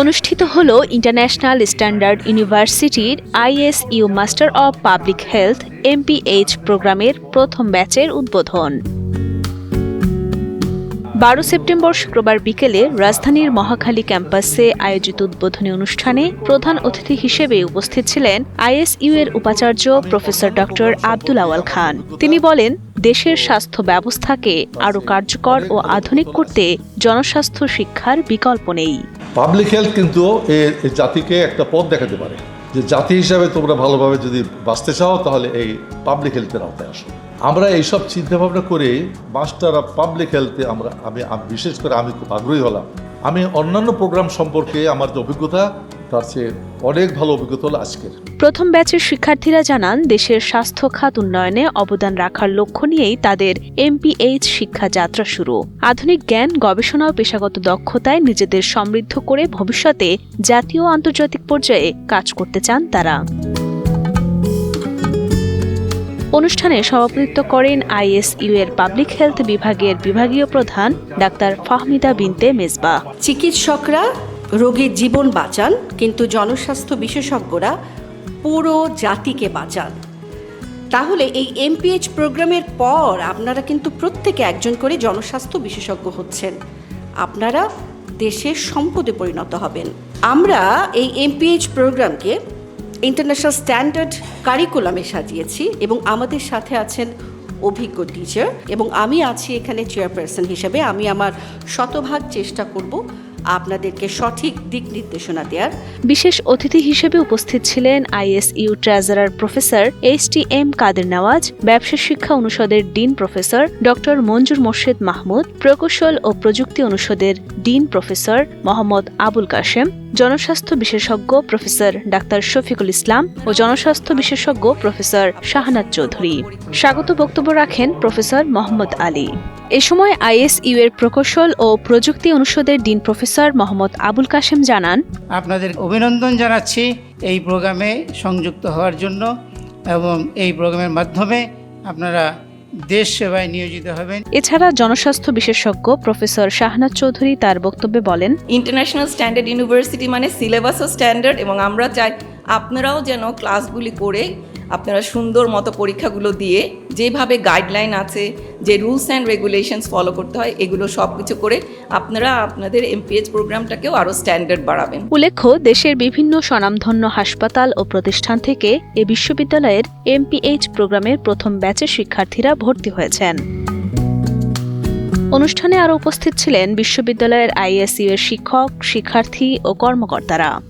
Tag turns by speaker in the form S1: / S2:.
S1: অনুষ্ঠিত হল international standard ইউনিভার্সিটির ISU master of public health MPH প্রোগ্রামের প্রথম ব্যাচের উদ্বোধন বারো সেপ্টেম্বর শুক্রবার বিকেলে রাজধানীর মহাখালী ক্যাম্পাসে আয়োজিত উদ্বোধনী অনুষ্ঠানে প্রধান অতিথি হিসেবে উপস্থিত ছিলেন আইএসইউ এর উপাচার্য প্রফেসর ডক্টর আব্দুল আওয়াল খান তিনি বলেন দেশের স্বাস্থ্য ব্যবস্থাকে আরও কার্যকর ও আধুনিক করতে জনস্বাস্থ্য শিক্ষার বিকল্প নেই
S2: পাবলিক হেলথ কিন্তু জাতিকে একটা পথ দেখাতে পারে যে জাতি হিসাবে তোমরা ভালোভাবে যদি বাঁচতে চাও তাহলে এই পাবলিক হেলথের আওতায় আসো আমরা এইসব ভাবনা করে মাস্টার অফ পাবলিক হেলথে আমরা আমি বিশেষ করে আমি খুব আগ্রহী হলাম আমি অন্যান্য প্রোগ্রাম সম্পর্কে আমার যে অভিজ্ঞতা তার চেয়ে অনেক ভালো অভিজ্ঞতা হলো আজকের
S1: প্রথম ব্যাচের শিক্ষার্থীরা জানান দেশের স্বাস্থ্য খাত উন্নয়নে অবদান রাখার লক্ষ্য নিয়েই তাদের এমপিএইচ শিক্ষা যাত্রা শুরু আধুনিক জ্ঞান গবেষণা ও পেশাগত দক্ষতায় নিজেদের সমৃদ্ধ করে ভবিষ্যতে জাতীয় ও আন্তর্জাতিক পর্যায়ে কাজ করতে চান তারা অনুষ্ঠানে সভাপতিত্ব করেন আইএসইউ এর পাবলিক হেলথ বিভাগের বিভাগীয় প্রধান ডাক্তার ফাহমিদা বিনতে মেজবা
S3: চিকিৎসকরা রোগীর জীবন বাঁচান কিন্তু জনস্বাস্থ্য বিশেষজ্ঞরা পুরো জাতিকে বাঁচান তাহলে এই এমপিএইচ প্রোগ্রামের পর আপনারা কিন্তু প্রত্যেকে একজন করে জনস্বাস্থ্য বিশেষজ্ঞ হচ্ছেন আপনারা দেশের সম্পদে পরিণত হবেন আমরা এই এমপিএইচ প্রোগ্রামকে ইন্টারন্যাশনাল স্ট্যান্ডার্ড কারিকুলামে সাজিয়েছি এবং আমাদের সাথে আছেন অভিজ্ঞ টিচার এবং আমি আছি এখানে চেয়ারপারসন হিসেবে আমি আমার শতভাগ চেষ্টা করব আপনাদেরকে সঠিক দিক নির্দেশনা দেওয়ার
S1: বিশেষ অতিথি হিসেবে উপস্থিত ছিলেন ISU treasurer professor S T M Kader Nawaz ব্যবসা শিক্ষা অনুষদের dean professor doctor Manzur Morshed Mahmud প্রকৌশল ও প্রযুক্তি অনুষদের ডিন প্রফেসর মোহাম্মদ আবুল কাশেম জনস্বাস্থ্য বিশেষজ্ঞ প্রফেসর ডাক্তার শফিকুল ইসলাম ও জনস্বাস্থ্য বিশেষজ্ঞ প্রফেসর শাহনাজ চৌধুরী স্বাগত বক্তব্য রাখেন প্রফেসর মোহাম্মদ আলী এ সময় আইএসইউ এর প্রকৌশল ও প্রযুক্তি অনুষদের dean professor professor Mohammad Abul Kashem জানান
S4: আপনাদের অভিনন্দন জানাচ্ছি এই প্রোগ্রামে সংযুক্ত হওয়ার জন্য এবং এই প্রোগ্রামের মাধ্যমে আপনারা দেশ সেবায় নিয়োজিত হবেন
S1: এছাড়া জনস্বাস্থ্য বিশেষজ্ঞ প্রফেসর শাহনাজ চৌধুরী তার বক্তব্যে বলেন
S5: ইন্টারন্যাশনাল স্ট্যান্ডার্ড ইউনিভার্সিটি মানে সিলেবাসও স্ট্যান্ডার্ড এবং আমরা চাই আপনারাও যেন ক্লাসগুলি করে আপনারা সুন্দর মতো পরীক্ষাগুলো দিয়ে যেভাবে গাইডলাইন আছে যে রুলস অ্যান্ড রেগুলেশনস ফলো করতে হয় এগুলো সব কিছু করে আপনারা আপনাদের এমপিএইচ প্রোগ্রামটাকেও আরও স্ট্যান্ডার্ড বাড়াবেন
S1: উল্লেখ্য দেশের বিভিন্ন স্বনামধন্য হাসপাতাল ও প্রতিষ্ঠান থেকে এ বিশ্ববিদ্যালয়ের এমপিএইচ প্রোগ্রামের প্রথম ব্যাচের শিক্ষার্থীরা ভর্তি হয়েছেন অনুষ্ঠানে আরও উপস্থিত ছিলেন বিশ্ববিদ্যালয়ের আইএসইউ এর শিক্ষক শিক্ষার্থী ও কর্মকর্তারা